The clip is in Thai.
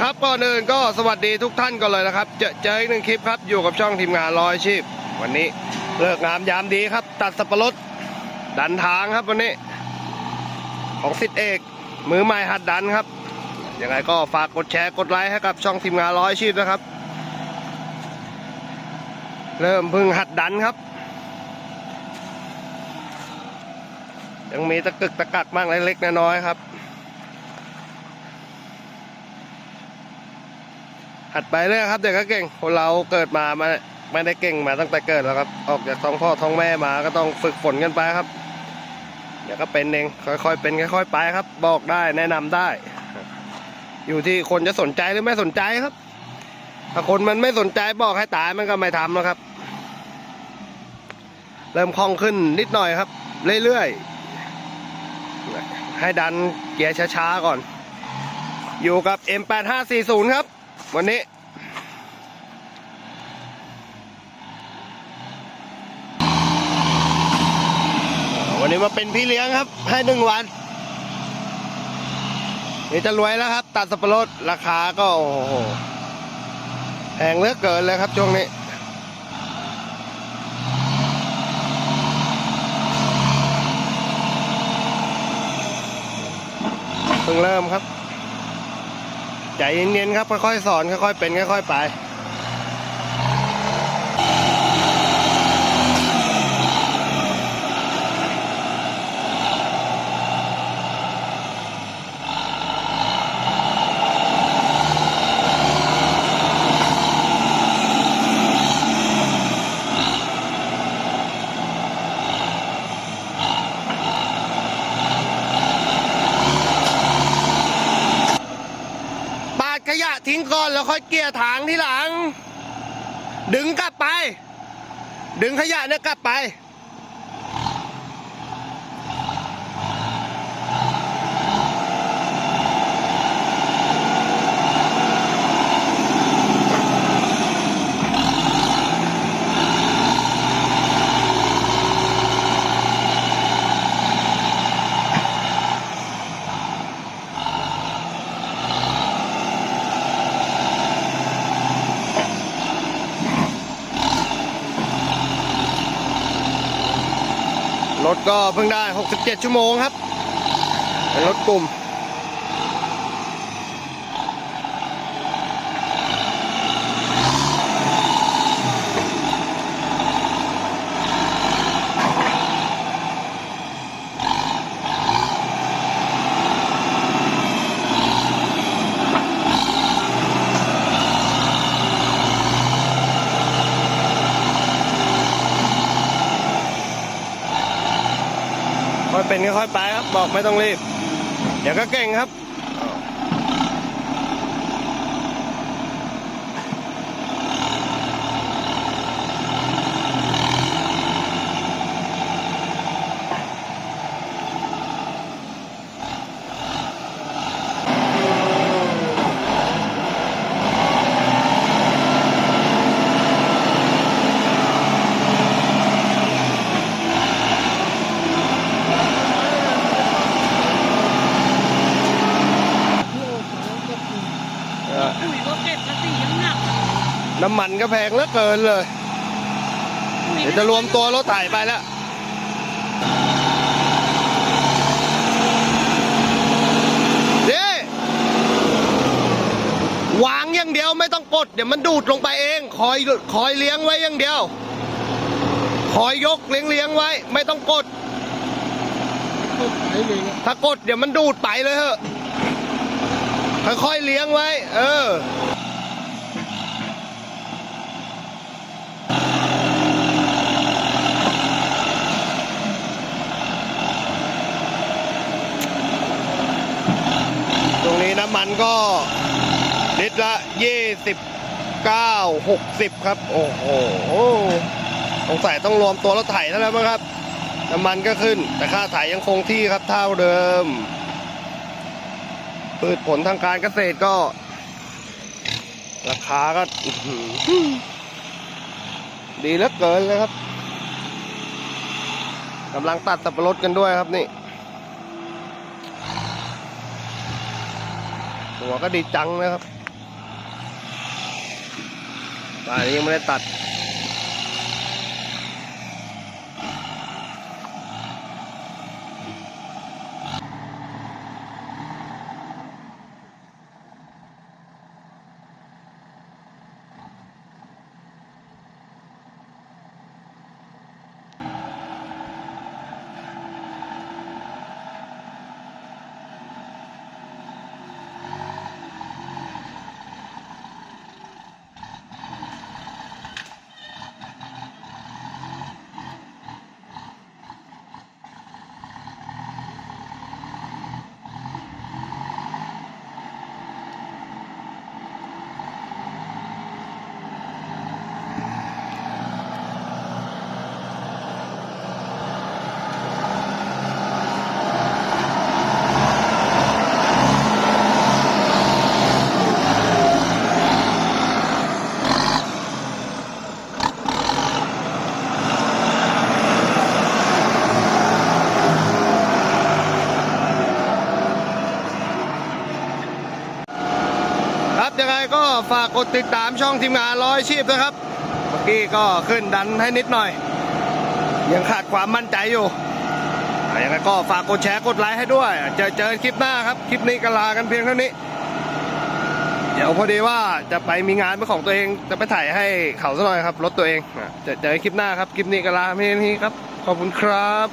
ครับก่อนอื่นก็สวัสดีทุกท่านก่อนเลยนะครับ เจอเจออีกหนึ่งคลิปครับอยู่กับช่องทีมงานร้อยชีพ วันนี้เลิกงามยามดีครับ ตัดสับปะรดดันทางครับวันนี้ ของสิทธิเอก มือใหม่หัดดันครับยังไงก็ฝากกดแชร์กดไลค์ให้กับช่องทีมงานร้อยชีพนะครับ เริ่มพึ่งหัดดันครับ ยังมีตะกึกตะกักบ้างเล็กๆน้อยๆครับ หัดไปเรื่อยครับเด็กก็เก่งคนเราเกิดมามาไม่ได้เก่งมาตั้งแต่เกิดแล้วครับ ออกจากท้องพ่อท้องแม่มาก็ต้องฝึกฝนกันไปครับ เดี๋ยวก็เป็นเองค่อยๆเป็นค่อยๆไปครับ บอกได้แนะนำได้ อยู่ที่คนจะสนใจหรือไม่สนใจครับ ถ้าคนมันไม่สนใจบอกให้ตายมันก็ไม่ทำแล้วครับ เริ่มคล่องขึ้นนิดหน่อยครับ เรื่อยๆให้ดันเกียร์ช้าๆก่อน อยู่กับ M8540 ครับ วันนี้ วันนี้มาเป็นพี่เลี้ยงครับ ให้หนึ่งวัน นี่จะรวยแล้วครับ ตัดสับปะรดราคาก็โอ้โหแพงเหลือเกินเลยครับช่วงนี้เพิ่งเริ่มครับ ใจเย็นๆครับค่อยๆสอนค่อยๆเป็นค่อยๆไปปาดขยะทิ้งก่อนแล้ว ค่อยเกี่ยถางที่หลัง ดึงกลับไป ดึงขยะเนี่ยกลับไป รถก็เพิ่งได้ 67 ชั่วโมงครับ เป็นรถกลุ่ม เป็นค่อยๆไปครับ บอกไม่ต้องรีบ เดี๋ยวก็เก่งครับ พี่โอ๊คเขาเก็บอยู่ เออ ปุ๋ยก็เก็บกระสียังหนักน้ำมันก็แพงเหลือเกินเลยปุ๋ยเดี๋ยวจะรวมตัวรถไถไปแล้วเด้วางอย่างเดียวไม่ต้องกด เดี๋ยวมันดูดลงไปเอง คอยคอยเลี้ยงไว้อย่างเดียว คอยยกเลี้ยงเลี้ยงไว้ ไม่ต้องกดตกไปเลยอะถ้ากดเดี๋ยวมันดูดไปเลยเหอะ ค่อยๆเลี้ยงไว้ เออ ตรงนี้น้ำมันก็ลิตรละยี่สิบเก้าหกสิบครับ โอ้โหสงสัยต้องรวมตัวรถไถแล้วมั้งครับ น้ำมันก็ขึ้น แต่ค่าไถยังคงที่ครับเท่าเดิม พืชผลทางการเกษตรก็ ราคาก็ดีเหลือเกินเลยครับกำลังตัดสับปะรดกันด้วยครับนี่หัวก็ดีจังนะครับต่นนี้ยังไม่ได้ตัด ยังไงก็ฝากกดติดตามช่องทีมงานร้อยชีพนะครับ เมื่อกี้ก็ขึ้นดันให้นิดหน่อย ยังขาดความมั่นใจอยู่ยังไงก็ฝากกดแชร์กดไลค์ให้ด้วย เจอเจอคลิปหน้าครับ คลิปนี้ก็ลากันเพียงเท่านี้ เดี๋ยวพอดีว่าจะไปมีงานเป็นของตัวเองจะไปถ่ายให้เขาซะหน่อยครับรถตัวเองอะเจอเจอคลิปหน้าครับ คลิปนี้ก็ลาเพียงเท่านี้ครับ ขอบคุณครับ